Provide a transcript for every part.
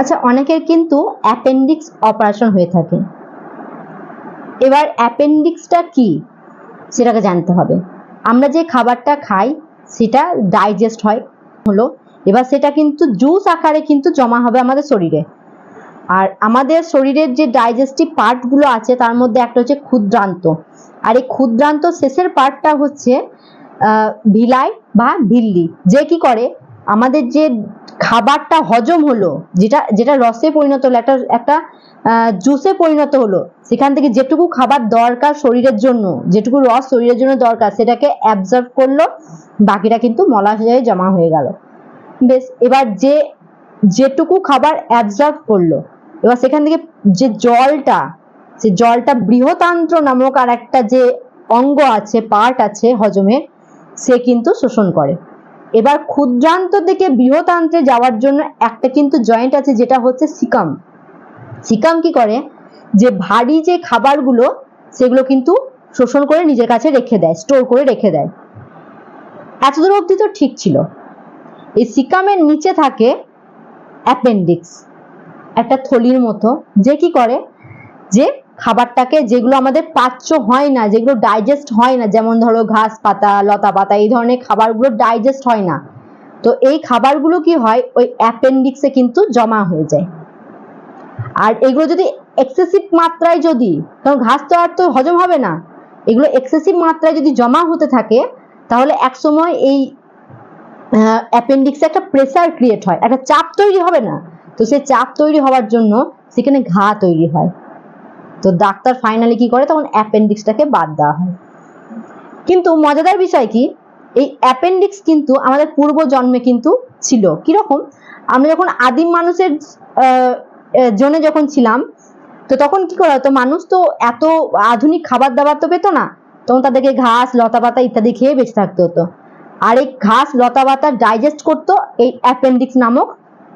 আচ্ছা অনেকের কিন্তু অ্যাপেন্ডিক্স অপারেশন হয়ে থাকে। এবার অ্যাপেন্ডিক্সটা কি? সেটাকে জানতে হবে। আমরা যে খাবারটা খাই, সেটা ডাইজেস্ট হয়, হলো। এবার সেটা কিন্তু জুস আকারে কিন্তু জমা হবে আমাদের শরীরে। আর আমাদের শরীরের যে ডাইজেস্টিভ পার্টগুলো আছে, তার মধ্যে একটা হচ্ছে ক্ষুদ্রান্ত। আর এই ক্ষুদ্রান্ত শেষের পার্টটা হচ্ছে ভিলাই বা ভিল্লি। যে কি করে? আমাদের যে খাবারটা হজম হলো, যেটা যেটা রসে পরিণত হলো, একটা একটা জুসে পরিণত হলো, সেখান থেকে যেটুকু খাবার দরকার শরীরের জন্য, যেটুকু রস শরীরের জন্য দরকার, সেটাকে অ্যাবজর্ব করল, বাকিটা কিন্তু মলাশয়ে জমা হয়ে গেল। বেশ, এবার যে, যেটুকু খাবার অ্যাবজর্ব করল, এবার সেখান থেকে যে জলটা, সে জলটা বৃহতান্ত্র নামক আর একটা যে অঙ্গ আছে পার্ট আছে হজমের সে কিন্তু শোষণ করে। এবার ক্ষুদ্রান্ত থেকে বৃহতান্ত্রে যাওয়ার জন্য একটা কিন্তু জয়েন্ট আছে, যেটা হচ্ছে সিকাম। সিকাম কি করে? যে ভারী যে খাবারগুলো, সেগুলো কিন্তু শোষণ করে নিজের কাছে রেখে দেয় স্টোর করে রেখে দেয়। এতদূর অবধি তো ঠিক ছিল। এই সিকামের নিচে থাকে অ্যাপেন্ডিক্স একটা থলির মতো, যে কি করে? যে খাবারটাকে যেগুলো আমাদের পাচ্য হয় না, যেগুলো ডাইজেস্ট হয় না, যেমন ধরো ঘাস পাতা, লতা পাতা, এই ধরনের খাবারগুলো ডাইজেস্ট হয় না। তো এই খাবারগুলো কি হয়? ওই অ্যাপেন্ডিক্সে কিন্তু জমা হয়ে যায়। আর এগুলো যদি এক্সেসিভ মাত্রায় যদি, কারণ ঘাস তো আর তো হজম হবে না, এগুলো এক্সেসিভ মাত্রায় যদি জমা হতে থাকে, তাহলে একসময় এই অ্যাপেন্ডিক্সে একটা প্রেসার ক্রিয়েট হয়, একটা চাপ তৈরি হবে না। তো সেই চাপ তৈরি হওয়ার জন্য সেখানে ঘা তৈরি হয়। তো ডাক্তার ফাইনালি কি করে? তখন অ্যাপেন্ডিক্সটাকে বাদ দেওয়া হয়। কিন্তু মজাদার বিষয় কি? এই অ্যাপেন্ডিক্স কিন্তু আমাদের পূর্ব জন্মে কিন্তু ছিল। কীরকম? আমরা যখন আদিম মানুষের জন্য যখন ছিলাম, তো তখন কি করা হতো? মানুষ তো এত আধুনিক খাবার দাবার তো পেতো না। তখন তাদেরকে ঘাস লতা পাতা ইত্যাদি খেয়ে বেঁচে থাকতে হতো। আর এই ঘাস লতা পাতা ডাইজেস্ট করতো এই অ্যাপেন্ডিক্স নামক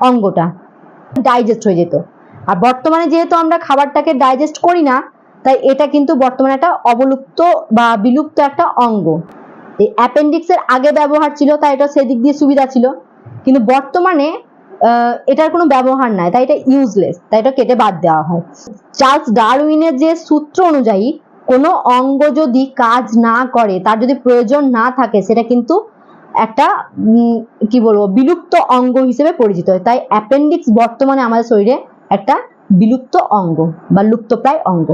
অঙ্গটা। ডাইজেস্ট হয়ে যেত। আর বর্তমানে যেহেতু আমরা খাবারটাকে ডাইজেস্ট করি না, তাই এটা কিন্তু বর্তমানে একটা অবলুপ্ত বা বিলুপ্ত একটা অঙ্গ। এই অ্যাপেন্ডিক্সের আগে ব্যবহার ছিল, তাই এটা সেদিক দিয়ে সুবিধা ছিল। কিন্তু বর্তমানে এটার কোনো ব্যবহার নাই, তাই এটা ইউজলেস তাই এটা কেটে বাদ দেওয়া হয়। চার্লস ডারউইনের যে সূত্র অনুযায়ী, কোনো অঙ্গ যদি কাজ না করে, তার যদি প্রয়োজন না থাকে, সেটা কিন্তু একটা কি বলব, বিলুপ্ত অঙ্গ হিসেবে পরিচিত হয়। তাই অ্যাপেন্ডিক্স বর্তমানে আমাদের শরীরে একটা বিলুপ্ত অঙ্গ বা লুপ্তপ্রায় অঙ্গ।